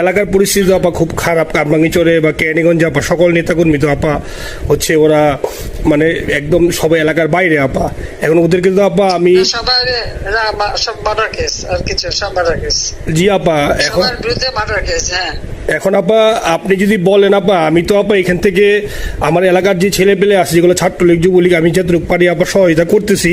এলাকার পরিস্থিতি তো আপা খুব খারাপ। কারমাঙ্গিচরে বা ক্যানিগঞ্জে আপা সকল নেতাকর্মী তো আপা হচ্ছে ওরা মানে একদম সবাই এলাকার বাইরে আপা। এখন ওদেরকে তো আপা আমি জি আপা এখন হ্যাঁ। এখন আপা আপনি যদি বলেন আপা আমি তো আপা এখান থেকে আমার এলাকার যে ছেলে পেলে আছে যেগুলো ছাত্রলীগ যুবলীগ আমি যতটুকু পারি আপা সহায়তা করতেছি।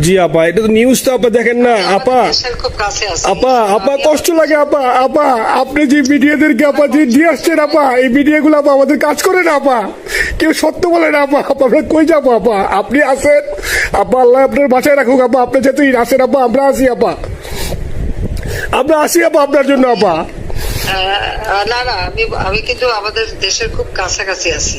জি আপা এটা তো নিউজ তো আপা দেখেন না আপা। দেশের খুব কাছে আছে। আপা আপা কষ্ট লাগে আপা আপা আপনি যে মিডিয়াদেরকে আপা যে দিয়ে আসছেন আপা এই মিডিয়াগুলো আপা আমাদের কাজ করে না আপা। কেউ সত্য বলে না আপা আপা আমরা কই যাব আপা? আপনি আসেন আপা আল্লাহ আপনার বাসায় রাখুক আপা আপনি যেহেতু আসেন আপা আমরা আসি আপা। আমরা আসি আপা আপনার জন্য আপা। আহ, না না আমি আমি কিন্তু আমাদের দেশের খুব কাছাকাছি আছি।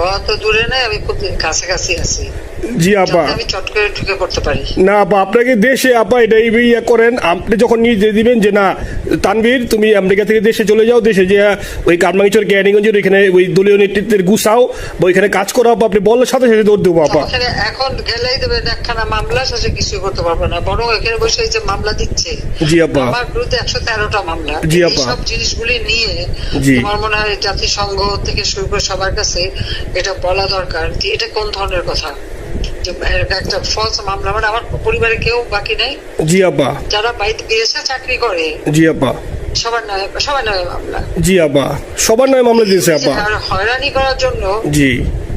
আমি অত অত দূরে নাই আমি খুব কাছাকাছি আছি জি আপা আমি চট করে ঢুকে পড়তে পারি না আপা আপনাকে দেশে আপা এটা ইয়ে করেন আপনি যখন নিজে দিবেন যে না তানভীর তুমি আমেরিকা থেকে দেশে চলে যাও দেশে যে ওই কারমাঙ্গিচর ওইখানে ওই দলীয় নেতৃত্বের গুছাও বা ওইখানে কাজ করো আপা আপনি বলার সাথে সাথে দৌড় দেবো আপা এখন গেলেই দেবেন একখানা মামলা শেষে কিছু করতে পারব না বরং এখানে বসে এই যে মামলা দিচ্ছে জি আপা। আমার বিরুদ্ধে একশো তেরোটা মামলা জি আপা। সব জিনিসগুলি নিয়ে জি। তোমার মনে হয় জাতিসংঘ থেকে শুরু করে সবার কাছে এটা বলা দরকার যে এটা কোন ধরনের কথা? যে একটা ফলস মামলা মানে আমার পরিবারে কেউ বাকি নাই? জি আপা যারা বাইরে বিদেশে চাকরি করে জি আপা সবার নয় সবার নয় মামলা। জি আপা সবার নয় মামলা দিয়েছে আপা হয়রানি করার জন্য জি।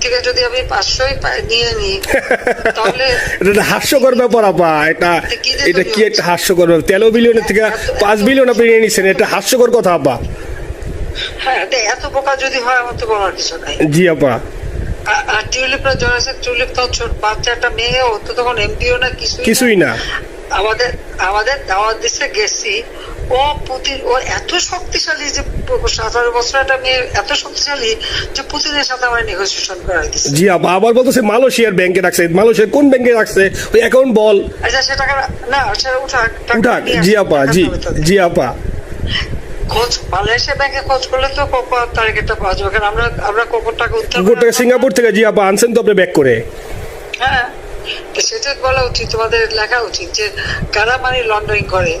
থেকে যদি আমি পাঁচশোই নিয়ে নিই তাহলে এটা হাস্যকর ব্যাপার আপা। এটা এটা কি একটা হাস্যকর ব্যাপার? তেরো বিলিয়নের থেকে পাঁচ বিলিয়ন আপনি নিয়ে নিচ্ছেন এটা হাস্যকর কথা আপা। হ্যাঁ এত বোকা যদি হয় আমার তো বলার কিছু নাই। জি আপা। আর- টিউলিপরা টিউলিপ বাচ্চা একটা মেয়ে ও তো তখন এমপিও না কিছুই না। কিছুই না। আমাদের আমাদের দাওয়াত দিচ্ছে গেছি ও পুতিন ও এত শক্তিশালী যে সতেরো বছর একটা মেয়ে এত শক্তিশালী যে পুতিনের সাথে আমার নেগোসিয়েশন করাই দিচ্ছে জি আপা আবার বলতেছে মালয়েশিয়ার ব্যাংকে রাখছে। মালয়েশিয়ার কোন ব্যাংকে রাখছে? ওই অ্যাকাউন্ট বল। আচ্ছা সে টাকা না সেটা উঠাক উঠাক। জি আপা জি জি আপা। খোঁজ মালয়েশিয়া ব্যাংকে খোঁজ করলে তো কোকো তারিখটা পাওয়া যাবে? কারণ আমরা আমরা কোকোর টাকা উদ্ধার গোটা করে- সিঙ্গাপুর থেকে জি আপা আনছেন তো আপনি ব্যাক করে। হ্যাঁ। তো সেটা বলা উচিত তোমাদের লেখা উচিত যে কারা মানি লন্ডারিং করে?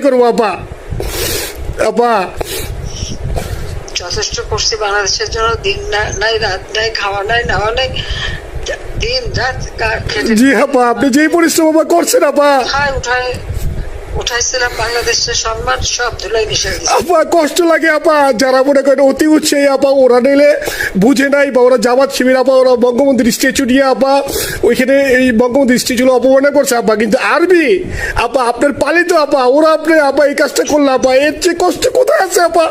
করব আপা। আপা। যথেষ্ট করছি বাংলাদেশের জন্য। দিন নাই রাত নাই খাওয়া নাই নাওয়া নাই। দিন রাত জি আপা আপনি যেই পরিশ্রম আপা করছেন আপা। উঠায় উঠায় উঠাইছিলাম বাংলাদেশের সম্মান সব ধুলাই মিশাই দিচ্ছে আপা কষ্ট লাগে আপা। যারা মনে করেন অতি উৎসাহী আপা ওরা নিলে বুঝে নাই বা ওরা জামাত শিবির আপা ওরা বঙ্গবন্ধুর স্ট্যাচু নিয়ে আপা ওইখানে এই বঙ্গবন্ধুর স্ট্যাচু অপমান করছে আপা কিন্তু আরবি আপা আপনার পালিত আপা ওরা আপনি আপা এই কাজটা করল আপা এর চেয়ে কষ্ট কোথায় আছে আপা